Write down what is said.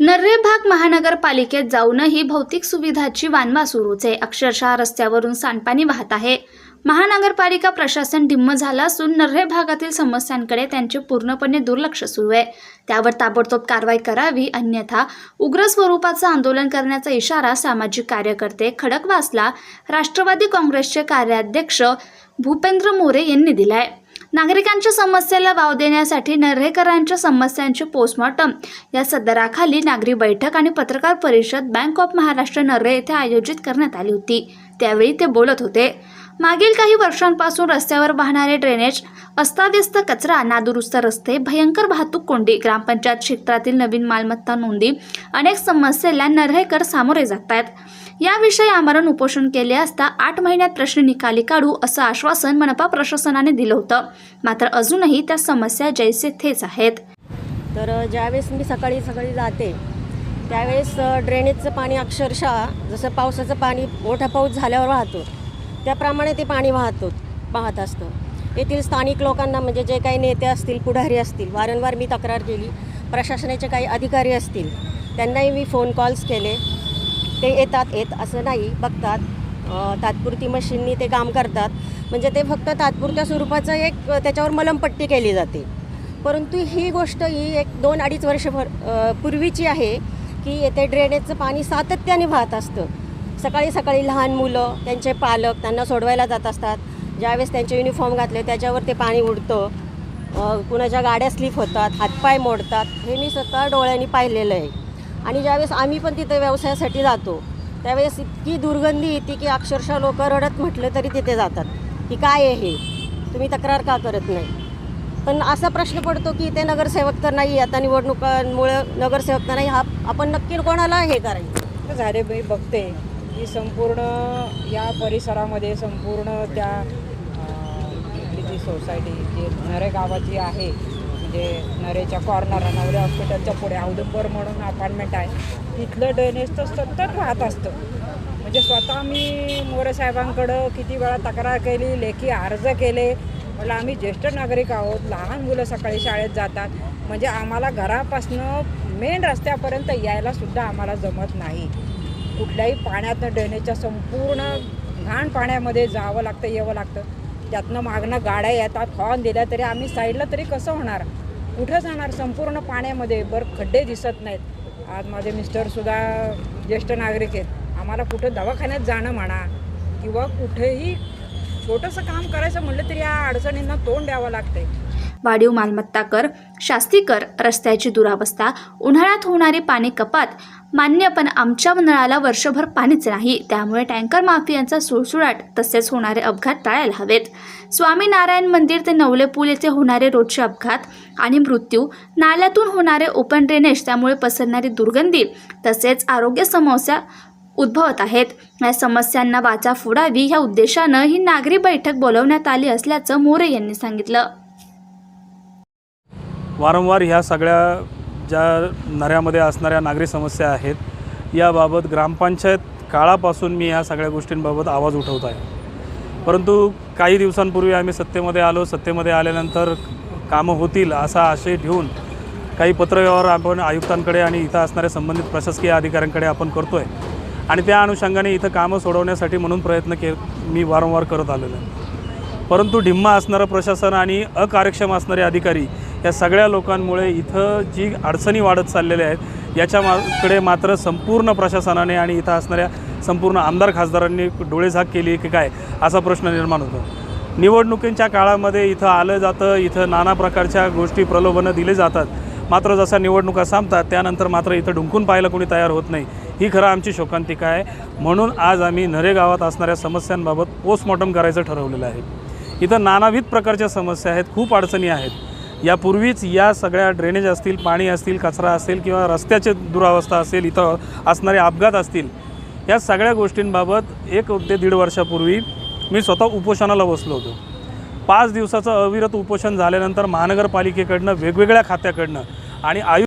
नर्रे भाग महानगरपालिकेत जाऊनही भौतिक सुविधाची वानवा सुरूच आहे. अक्षरशः रस्त्यावरून सांडपाणी वाहत आहे. महानगरपालिका प्रशासन ढिम्म झालं असून नर्रे भागातील समस्यांकडे त्यांचे पूर्णपणे दुर्लक्ष सुरू आहे. त्यावर ताबडतोब कारवाई करावी अन्यथा उग्र स्वरूपाचं आंदोलन करण्याचा इशारा सामाजिक कार्यकर्ते खडकवासला राष्ट्रवादी काँग्रेसचे कार्याध्यक्ष भूपेंद्र मोरे यांनी दिलाय. नागरिकांच्या समस्येला वाव देण्यासाठी नरहेकरांच्या समस्यांचे पोस्टमॉर्टम या सदराखाली नागरी बैठक आणि पत्रकार परिषद बँक ऑफ महाराष्ट्र नर्हे येथे आयोजित करण्यात आली होती. त्यावेळी ते बोलत होते. मागील काही वर्षांपासून रस्त्यावर वाहणारे ड्रेनेज अस्ताव्यस्त कचरा नादुरुस्त रस्ते भयंकर वाहतूक कोंडी ग्रामपंचायत क्षेत्रातील नवीन मालमत्ता नोंदी अनेक समस्येला नर्हेकर सामोरे जात आहेत याविषयी आमरण उपोषण केले असता आठ महिन्यात प्रश्न निकाली काढू असं आश्वासन मनपा प्रशासनाने दिलं होतं. मात्र अजूनही त्या समस्या जैसे थेच आहेत. तर ज्यावेळेस मी सकाळी सकाळी जाते त्यावेळेस ड्रेनेजचं पाणी अक्षरशः जसं पावसाचं पाणी मोठा पाऊस झाल्यावर वाहतो त्याप्रमाणे ते पाणी वाहतो वाहत असतं. येथील स्थानिक लोकांना म्हणजे जे काही नेते असतील पुढारी असतील वारंवार मी तक्रार केली प्रशासनाचे काही अधिकारी असतील त्यांनाही मी फोन कॉल्स केले. ते येतात येत असं नाही बघतात. तात्पुरती मशीननी ते काम करतात. म्हणजे ते फक्त तात्पुरत्या स्वरूपाचं एक त्याच्यावर मलमपट्टी केली जाते. परंतु ही गोष्ट ही एक दोन अडीच वर्षभर पूर्वीची आहे की येथे ड्रेनेजचं पाणी सातत्याने वाहत असतं. सकाळी सकाळी लहान मुलं त्यांचे पालक त्यांना सोडवायला जात असतात. ज्यावेळेस त्यांचे युनिफॉर्म घातले त्याच्यावर ते पाणी उडतं. कुणाच्या गाड्या स्लिप होतात हातपाय मोडतात. हे मी स्वतः डोळ्यांनी पाहिलेलं आहे. आणि ज्यावेळेस आम्ही पण तिथे व्यवसायासाठी जातो त्यावेळेस इतकी दुर्गंधी येते की अक्षरशः लोक रडत म्हटलं तरी तिथे जातात की काय आहे हे? तुम्ही तक्रार का करत नाही? पण असा प्रश्न पडतो की ते नगरसेवक तर नाही आता निवडणुकांमुळं नगरसेवक तर नाही हा आपण नक्की कोणाला हे करायचं? झाले मी बघते की संपूर्ण या परिसरामध्ये संपूर्ण त्या सोसायटी जी नरे गावाची आहे म्हणजे नरेच्या कॉर्नर नवरे हॉस्पिटलच्या पुढे औदुंबर म्हणून अपार्टमेंट आहे. तिथलं ड्रेनेज तर सतत वाहत असतं. म्हणजे स्वतः मी मोरे साहेबांकडं किती वेळा तक्रार केली लेखी अर्ज केले. म्हटलं आम्ही ज्येष्ठ नागरिक आहोत लहान मुलं सकाळी शाळेत जातात. म्हणजे आम्हाला घरापासनं मेन रस्त्यापर्यंत यायला सुद्धा आम्हाला जमत नाही. कुठल्याही पाण्यातनं ड्रेनेजच्या संपूर्ण घाण पाण्यामध्ये जावं लागतं यावं लागतं. त्यातनं मागणं गाड्या येतात हॉर्न दिल्या तरी आम्ही साईडला तरी कसं होणार? कुठं जाणार? संपूर्ण पाण्यामध्ये बरं खड्डे दिसत नाहीत. आज माझे मिस्टरसुद्धा ज्येष्ठ नागरिक आहेत. आम्हाला कुठं दवाखान्यात जाणं म्हणा किंवा कुठेही छोटंसं काम करायचं म्हटलं तरी या अडचणींना तोंड द्यावं लागतंय. वाढीव मालमत्ता कर शास्ती कर रस्त्याची दुरावस्था उन्हाळ्यात होणारी पाणी कपात मान्य पण आमच्या नळाला वर्षभर पाणीच नाही. त्यामुळे टँकर माफियांचा सुळसुळाट तसेच होणारे अपघात टाळायला हवेत. स्वामीनारायण मंदिर ते नवले पूल येथे होणारे रोजचे अपघात आणि मृत्यू नाल्यातून होणारे ओपन ड्रेनेज त्यामुळे पसरणारी दुर्गंधी तसेच आरोग्य समस्या उद्भवत आहेत. या समस्यांना वाचा फोडावी ह्या उद्देशानं ही नागरी बैठक बोलवण्यात आली असल्याचं मोरे यांनी सांगितलं. वारंवार ह्या सगळ्या ज्या नऱ्यामध्ये असणाऱ्या नागरी समस्या आहेत याबाबत ग्रामपंचायत काळापासून मी ह्या सगळ्या गोष्टींबाबत आवाज उठवत आहे. परंतु काही दिवसांपूर्वी आम्ही सत्तेमध्ये आलो सत्तेमध्ये आल्यानंतर कामं होतील असा आशय ठेवून काही पत्रव्यवहार आपण आयुक्तांकडे आणि इथं असणाऱ्या संबंधित प्रशासकीय अधिकाऱ्यांकडे आपण करतो आहे आणि त्या अनुषंगाने इथं कामं सोडवण्यासाठी म्हणून प्रयत्न के मी वारंवार करत आलेलो आहे. परंतु ढिम्मा असणारं प्रशासन आणि अकार्यक्षम असणारे अधिकारी या सगळ्या लोकांमुळे इथं जी अडचणी वाढत चाललेल्या आहेत याच्या माकडे मात्र संपूर्ण प्रशासनाने आणि इथं असणाऱ्या संपूर्ण आमदार खासदारांनी डोळेझाक केली की काय असा प्रश्न निर्माण होतो. निवडणुकींच्या काळामध्ये इथं आलं जातं इथं नाना प्रकारच्या गोष्टी प्रलोभनं दिले जातात. मात्र जसा निवडणुका संपतात त्यानंतर मात्र इथं ढुंकून पाहायला कोणी तयार होत नाही. ही खरं आमची शोकांतिका आहे. म्हणून आज आम्ही नरे गावात असणाऱ्या समस्यांबाबत पोस्टमॉर्टम करायचं ठरवलेलं आहे. इथं नानाविध प्रकारच्या समस्या आहेत खूप अडचणी आहेत. यापूर्वीच या सगळ्या ड्रेनेज असतील पाणी असतील कचरा असेल किंवा रस्त्याचे दुरावस्था असेल इथं असणारे अपघात असतील या सगळ्या गोष्टींबाबत एक ते दीड वर्षापूर्वी मी स्वतः उपोषणाला बसलो होतो. पाच दिवसाचं अविरत उपोषण झाल्यानंतर महानगरपालिकेकडनं वेगवेगळ्या खात्याकडनं आणि आयु